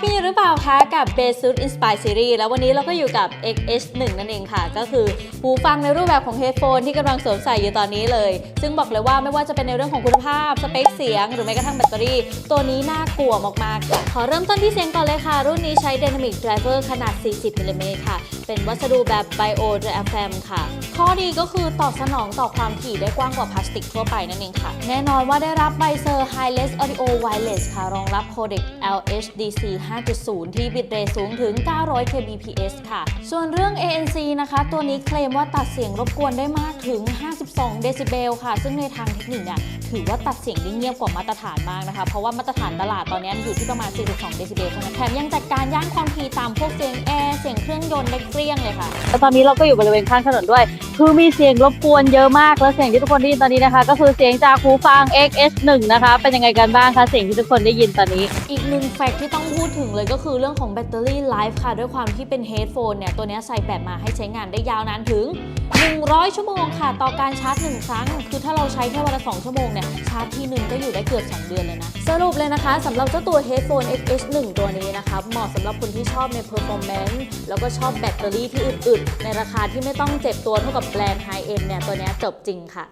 รือเปล่าคะกับ b a s u i t Inspire Series แล้ววันนี้เราก็อยู่กับ XH1 นั่นเองค่ะ ก็คือหูฟังในรูปแบบของเฮดโฟนที่กำลังสวมใส่อยู่ตอนนี้เลย ซึ่งบอกเลยว่าไม่ว่าจะเป็นในเรื่องของคุณภาพ สเปคเสียง หรือแม้กระทั่งแบตเตอรี่ ตัวนี้น่ากลัวมากๆค่ะ ขอเริ่มต้นที่เสียงก่อนเลยค่ะ รุ่นนี้ใช้ Dynamic Driver ขนาด 40มิลลิเมตรค่ะ เป็นวัสดุแบบ Bio d r a f m ค่ะ ข้อดีก็คือตอบสนองต่อความถี่ได้กว้างกว่าพลาสติกทั่วไปนั่นเองค่ะ แน่นอนว่าได้รับใบเซอร์ Hi-Res Audio Wireless ค่ะ รองรับโคเด็ก LHDC 5.0 ที่บิตเรทสูงถึง 900 kbps ค่ะ ส่วนเรื่อง ANC นะคะ ตัวนี้เคลมว่าตัดเสียงรบกวนได้มากถึง 52 เดซิเบลค่ะ ซึ่งในทางเทคนิคเนี่ยถือว่าตัดเสียงได้เงียบกว่ามาตรฐานมากนะคะ เพราะว่ามาตรฐานตลาดตอนนี้อยู่ที่ประมาณ 42 เดซิเบลเท่านั้นแถมยังจัดการย่านความถี่ตามพวกเสียงแอร์เสียงเครื่องยนต์ได้เกลี้ยงเลยค่ะแล้วตอนนี้เราก็อยู่บริเวณข้างถนนด้วย คือมีเสียงรบกวนเยอะมากแล้วเสียงที่ทุกคนได้ยินตอนนี้นะคะ ก็คือเสียงจากหูฟัง XS1 นะคะเป็นยังไงกันบ้างคะเสียงที่ทุกคนได้ยินตอนนี้ อีกหนึ่งแฟกต์ที่ต้องพูดถึงเลยก็คือเรื่องของแบตเตอรี่ไลฟ์ค่ะ ด้วยความที่เป็นเฮดโฟนเนี่ย ตัวนี้ใส่แบบมาให้ใช้งานได้ยาวนานถึง 100 ชั่วโมงค่ะ ต่อการชาร์จ 1 ครั้ง คือถ้าเราใช้แค่วันละ 2 ชั่วโมงเนี่ย ชาร์จทีหนึ่งก็อยู่ได้เกือบ 2 เดือนเลยนะ สรุปเลยนะคะสำหรับเจ้าตัว Headphone XH1 ตัวนี้นะคะ เหมาะสำหรับคนที่ชอบใน performance แล้วก็ชอบแบตเตอรี่ที่อึดๆในราคาที่ไม่ต้องเจ็บตัวเท่ากับแบรนด์ high end เนี่ยตัวนี้จบจริงค่ะ